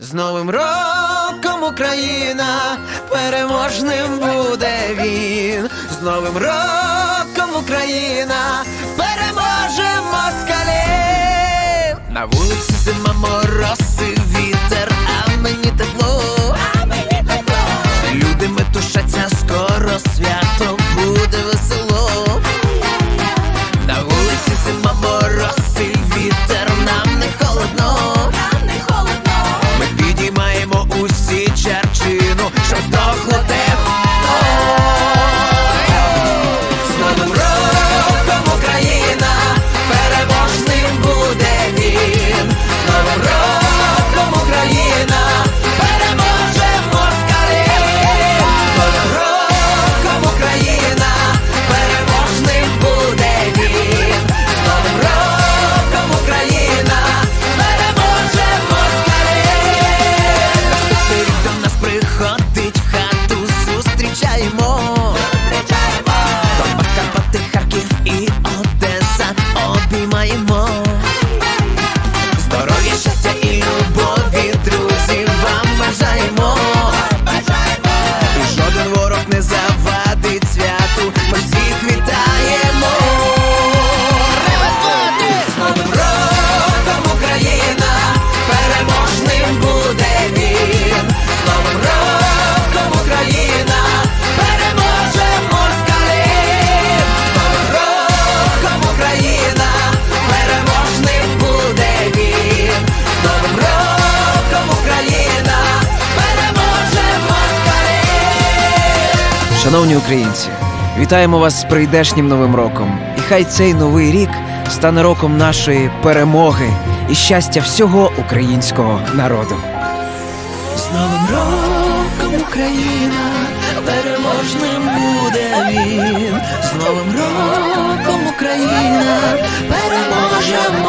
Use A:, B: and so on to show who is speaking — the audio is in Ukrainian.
A: З Новим роком Україна, переможним буде він. З Новим роком Україна, переможе москалів. На вулиці зима мороз обіймаємо. Здоров'я, щастя і любові, друзі, вам бажаємо.
B: Шановні українці, вітаємо вас з прийдешнім новим роком. І хай цей новий рік стане роком нашої перемоги і щастя всього українського народу.
A: З Новим роком Україна, переможним буде він. З Новим роком Україна, переможе